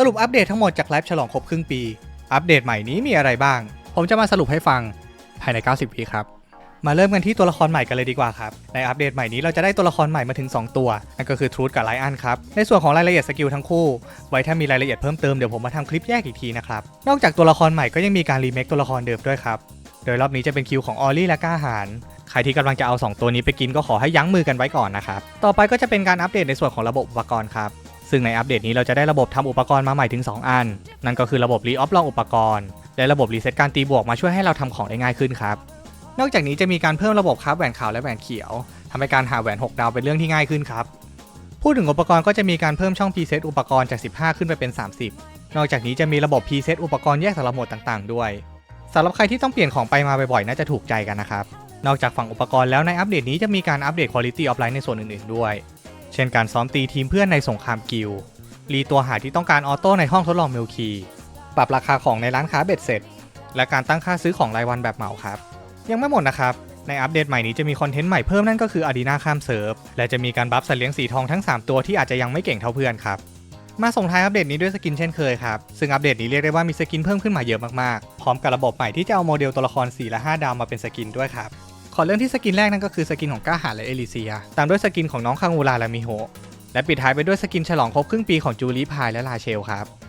สรุปอัปเดตทั้งหมดจากไลฟ์ฉลองครบครึ่งปี อัปเดตใหม่นี้มีอะไรบ้าง ผมจะมาสรุปให้ฟังภายใน 90วิครับ มาเริ่มกันที่ตัวละครใหม่กันเลยดีกว่าครับ ในอัปเดตใหม่นี้เราจะได้ตัวละครใหม่มาถึง 2 ตัวนั่นก็คือทรูดกับไลอันครับ ในส่วนของรายละเอียดสกิลทั้งคู่ ไว้ถ้ามีรายละเอียดเพิ่มเติมเดี๋ยวผมมาทำคลิปแยกอีกทีนะครับ นอกจากตัวละครใหม่ก็ยังมีการรีเมคตัวละครเดิมด้วยครับ โดยรอบนี้จะเป็นคิวของออลลี่และก้าหารใครที่กำลังจะเอา 2 ตัวนี้ไปกินก็ขอให้ยั้งมือกันไว้ก่อนนะครับ ต่อไปก็จะเป็นการอัปเดตในส่วนของระบบอุปกรณ์ครับ ซึ่งในอัปเดตนี้เราจะได้ระบบทำอุปกรณ์มาใหม่ถึง 2 อัน นั่นก็คือระบบรีออฟลองอุปกรณ์ และระบบรีเซ็ตการตีบวกมาช่วยให้เราทำของได้ง่ายขึ้นครับ นอกจากนี้จะมีการเพิ่มระบบครับแหวนขาวและแหวนเขียวทำให้การหาแหวน 6 ดาวเป็นเรื่องที่ง่ายขึ้นครับ พูดถึงอุปกรณ์ก็จะมีการเพิ่มช่อง preset อุปกรณ์จาก 15 ขึ้นไปเป็น 30 นอกจากนี้จะมีระบบ preset อุปกรณ์แยกสำหรับโหมดต่างๆ ด้วยสำหรับใครที่ต้องเปลี่ยนของไปมาบ่อยๆน่าจะถูกใจกันนะครับนอกจากฝั่งอุปกรณ์แล้วในอัปเดตนี้จะมีการอัปเดต quality of life ในส่วนอื่นๆด้วย ช่นการซ้อมตีทีมเพื่อนในสงครามกิลรีตัวหาที่ต้องการออโต้ในห้องทดลองเมลคีปรับราคาของในร้านค้าเบ็ดเสร็จ และการตั้งค่าซื้อของรายวันแบบเหมาครับ ยังไม่หมดนะครับ ในอัปเดตใหม่นี้จะมีคอนเทนต์ใหม่เพิ่มนั่นก็คืออารีนาข้ามเซิร์ฟ และจะมีการบัฟสัตว์เลี้ยงสีทองทั้ง 3 ตัวที่อาจจะยังไม่เก่งเท่าเพื่อนครับ มาส่งท้ายอัปเดตนี้ด้วยสกินเช่นเคยครับ ซึ่งอัปเดตนี้เรียกได้ว่ามีสกินเพิ่มขึ้นมาเยอะมากๆ พร้อมกับระบบใหม่ที่จะเอาโมเดลตัวละคร4และ5ดาวมาเป็นสกินด้วยครับ อเรื่องที่สกินแรกนั่นก็คือสกินของก้าหาและเอลิเซีย ตามด้วยสกินของน้องคังูลาและมิโฮและปิดท้ายไปด้วยสกินฉลองครบครึ่งปีของจูลีพายและลาเชลครับ